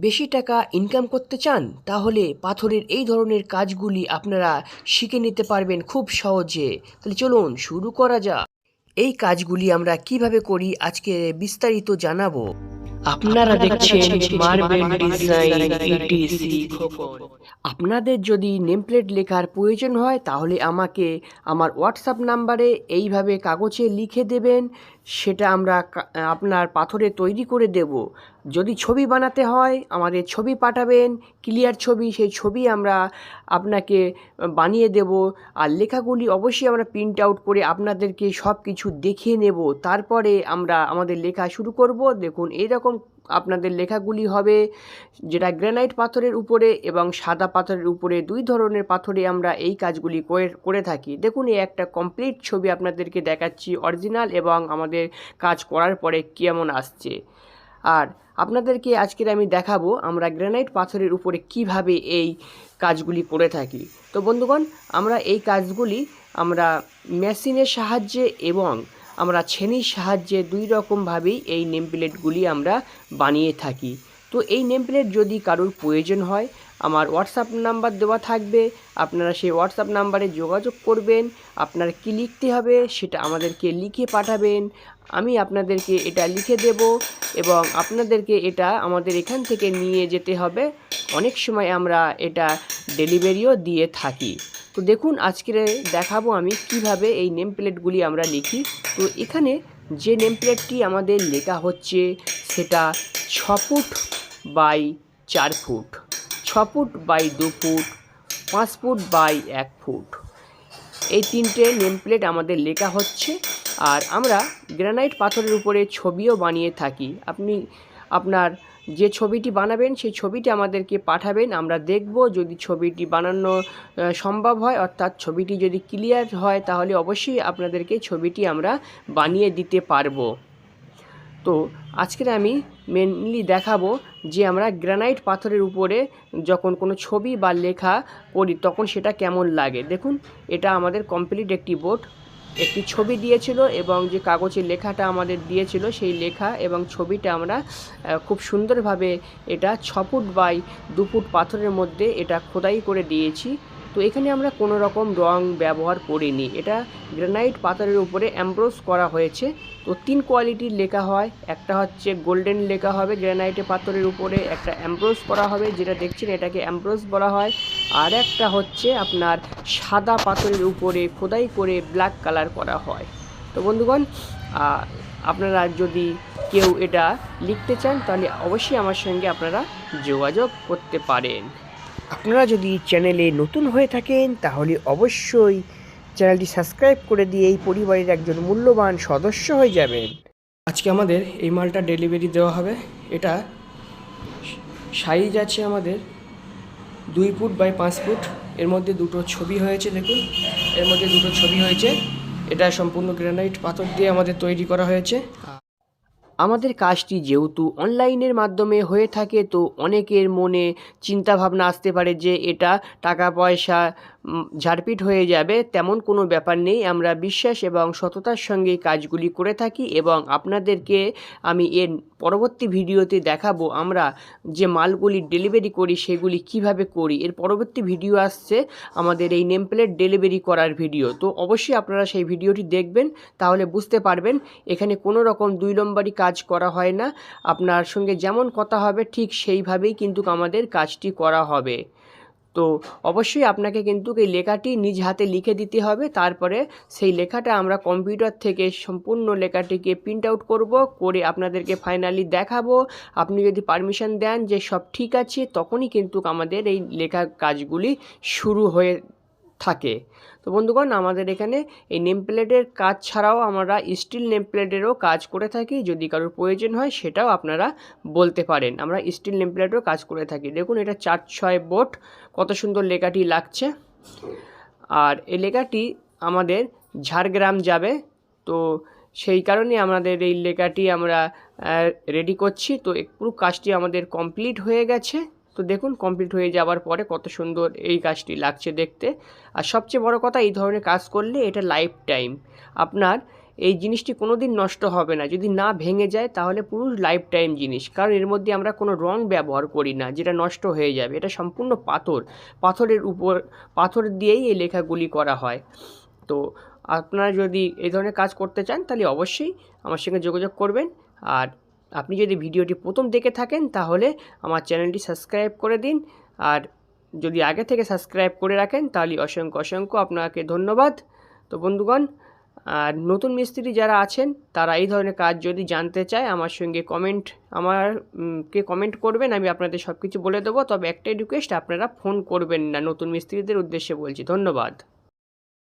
বেশি টাকা ইনকাম করতে চান, তাহলে পাথরের এই ধরনের কাজগুলি আপনারা শিখে নিতে পারবেন খুব সহজে। তাহলে চলুন শুরু করা যাক। এই কাজগুলি আমরা কীভাবে করি, আজকে বিস্তারিত জানাব। আপনারা দেখছেন মার্বেল ডিজাইন ইটিসি আপনাদের যদি নেমপ্লেট লেখার প্রয়োজন হয় তাহলে আমাকে আমার হোয়াটসঅ্যাপ নাম্বারে এইভাবে কাগজে লিখে দেবেন সেটা আমরা আপনার পাথরে তৈরি করে দেব। যদি ছবি বানাতে হয় আমাদের ছবি পাঠাবেন ক্লিয়ার ছবি সেই ছবি আমরা আপনাকে বানিয়ে দেব। আর লেখাগুলি অবশ্যই আমরা প্রিন্ট আউট করে আপনাদেরকে সব কিছু দেখিয়ে নেব। তারপরে আমরা আমাদের লেখা শুরু করব। দেখুন এইরকম আপনাদের লেখাগুলি হবে, যেটা গ্রানাইট পাথরের উপরে এবং সাদা পাথরের উপরে, দুই ধরনের পাথরে আমরা এই কাজগুলি করে করে থাকি। দেখুন, এই একটা কমপ্লিট ছবি আপনাদেরকে দেখাচ্ছি অরিজিনাল এবং আমাদের কাজ করার পরে কেমন আসছে। আর আপনাদেরকে আজকের আমি দেখাবো, আমরা গ্রানাইট পাথরের উপরে কীভাবে এই কাজগুলি করে থাকি। তো বন্ধুগণ, আমরা এই কাজগুলি আমরা মেশিনের সাহায্যে এবং আমরা ছেনির সাহায্যে দুই রকমভাবেই এই নেম প্লেটগুলি আমরা বানিয়ে থাকি। তো এই নেম প্লেট যদি কারোর প্রয়োজন হয় আমার হোয়াটসঅ্যাপ নাম্বার দেওয়া থাকবে। আপনারা সেই হোয়াটসঅ্যাপ নাম্বারে যোগাযোগ করবেন। আপনার কি লিখতে হবে সেটা আমাদেরকে লিখে পাঠাবেন। আমি আপনাদেরকে এটা লিখে দেব এবং আপনাদেরকে এটা আমাদের এখান থেকে নিয়ে যেতে হবে। অনেক সময় আমরা এটা ডেলিভারিও দিয়ে থাকি। তো দেখুন, আজকে দেখাবো আমি কীভাবে এই নেম প্লেটগুলি আমরা লিখি। তো এখানে যে নেম প্লেটটি আমাদের লেখা হচ্ছে, সেটা ছ ফুট বাই চার ফুট। ছ ফুট বাই দু ফুট, পাঁচ ফুট বাই এক ফুট। এই তিনটে নেম প্লেট আমাদের লেখা হচ্ছে। আর আমরা গ্রানাইট পাথরের উপরে ছবিও বানিয়ে থাকি। আপনি আপনার যে ছবিটি বানাবেন, সেই ছবিটি আমাদেরকে পাঠাবেন। আমরা দেখব যদি ছবিটি বানানো সম্ভব হয়, অর্থাৎ ছবিটি যদি ক্লিয়ার হয়, তাহলে অবশ্যই আপনাদেরকে ছবিটি আমরা বানিয়ে দিতে পারব। তো আজকের আমি মেনলি দেখাবো যে আমরা গ্রানাইট পাথরের উপরে যখন কোনো ছবি বা লেখা করি, তখন সেটা কেমন লাগে। দেখুন, এটা আমাদের কমপ্লিট একটি বোর্ড একটি ছবি দিয়েছিল এবং যে কাগজের লেখাটা আমাদের দিয়েছিল, সেই লেখা এবং ছবিটা আমরা খুব সুন্দরভাবে এটা ছ ফুট বাই দু ফুট পাথরের মধ্যে এটা খোদাই করে দিয়েছি। তো এখানে আমরা কোনো রকম রং ব্যবহার করিনি। এটা গ্রানাইট পাথরের উপরে অ্যাম্ব্রোস করা হয়েছে। তো তিন কোয়ালিটির লেখা হয়। একটা হচ্ছে গোল্ডেন লেখা হবে গ্রানাইটে পাথরের উপরে, একটা অ্যাম্ব্রোস করা হবে যেটা দেখছেন এটাকে অ্যাম্ব্রোস বলা হয়। আর একটা হচ্ছে আপনার সাদা পাথরের উপরে খোদাই করে ব্ল্যাক কালার করা হয়। তো বন্ধুগণ আপনারা যদি কেউ এটা লিখতে চান তাহলে অবশ্যই আমার সঙ্গে আপনারা যোগাযোগ করতে পারেন। আপনারা যদি চ্যানেলে নতুন হয়ে থাকেন, তাহলে অবশ্যই চ্যানেলটি সাবস্ক্রাইব করে দিয়ে এই পরিবারের একজন মূল্যবান সদস্য হয়ে যাবেন। আজকে আমাদের এই মালটা ডেলিভারি দেওয়া হবে। এটা সাইজ আছে আমাদের দুই ফুট বাই পাঁচ ফুট। এর মধ্যে দুটো ছবি হয়েছে, দেখুন। এর মধ্যে দুটো ছবি হয়েছে। এটা সম্পূর্ণ গ্রানাইট পাথর দিয়ে আমাদের তৈরি করা হয়েছে। আমাদের কাজটি যেহেতু অনলাইনের মাধ্যমে হয়ে থাকে, তো অনেকের মনে চিন্তা ভাবনা আসতে পারে যে এটা টাকা পয়সা ঝাড়পিট হয়ে যাবে, তেমন কোনো ব্যাপার নেই। আমরা বিশ্বাস এবং সততার সঙ্গে কাজগুলি করে থাকি এবং আপনাদেরকে আমি এর পরবর্তী ভিডিওতে দেখাবো আমরা যে মালগুলি ডেলিভারি করি, সেগুলি কীভাবে করি। এর পরবর্তী ভিডিও আসছে আমাদের এই নেমপ্লেট ডেলিভারি করার ভিডিও। তো অবশ্যই আপনারা সেই ভিডিওটি দেখবেন, তাহলে বুঝতে পারবেন, এখানে কোনো রকম দুই নম্বরই কাজ করা হয় না। আপনার সঙ্গে যেমন কথা হবে, ঠিক সেইভাবেই কিন্তু আমাদের কাজটি করা হবে। তো অবশ্যই আপনাকে কিন্তু এই লেখাটি নিজ হাতে লিখে দিতে হবে। তারপরে সেই লেখাটা আমরা কম্পিউটার থেকে সম্পূর্ণ লেখাটিকে প্রিন্ট আউট করব, করে আপনাদেরকে ফাইনালি দেখাবো। আপনি যদি পারমিশন দেন যে সব ঠিক আছে, তখনই কিন্তু আমাদের এই লেখা কাজগুলি শুরু হয়ে থাকে। তো বন্ধুগণ, আমাদের এখানে এই নেম প্লেটের কাজ ছাড়াও আমরা স্টিল নেম প্লেটেরও কাজ করে থাকি। যদি কারোর প্রয়োজন হয়, সেটাও আপনারা বলতে পারেন। আমরা স্টিল নেম প্লেটেরও কাজ করে থাকি। দেখুন, এটা চার ছয় বোট। কত সুন্দর লেখাটি লাগছে। আর এই লেখাটি আমাদের ঝাড়গ্রাম যাবে। তো সেই কারণে আমাদের এই লেখাটি আমরা রেডি করছি। তো পুরো কাজটি আমাদের কমপ্লিট হয়ে গেছে। তো দেখুন কমপ্লিট হয়ে যাওয়ার পরে কত সুন্দর এই কাজটি লাগছে দেখতে। আর সবচেয়ে বড় কথা, এই ধরনের কাজ করলে এটা লাইফ টাইম আপনার এই জিনিসটি কোনো দিন নষ্ট হবে না। যদি না ভেঙে যায়, তাহলে পুরো লাইফ টাইম জিনিস। কারণ এর মধ্যে আমরা কোনো রং ব্যবহার করি না, যেটা নষ্ট হয়ে যাবে। এটা সম্পূর্ণ পাথর। পাথরের উপর, পাথর দিয়েই এই লেখাগুলি করা হয়। তো আপনারা যদি এই ধরনের কাজ করতে চান, তাহলে অবশ্যই আমার সঙ্গে যোগাযোগ করবেন। আর আপনি যদি ভিডিওটি প্রথম দেখে থাকেন, তাহলে আমার চ্যানেলটি সাবস্ক্রাইব করে দিন। আর যদি আগে থেকে সাবস্ক্রাইব করে রাখেন, তাহলে অসংখ্য অসংখ্য আপনাকে ধন্যবাদ। তো বন্ধুগণ, আর নতুন মিস্ত্রি যারা আছেন, তারা এই ধরনের কাজ যদি জানতে চায়, আমার সঙ্গে কমেন্ট, আমার কে কমেন্ট করবেন, আমি আপনাদের সব কিছু বলে দেবো। তবে একটাই রিকোয়েস্ট আপনারা ফোন করবেন না। নতুন মিস্ত্রিদের উদ্দেশ্যে বলছি। ধন্যবাদ।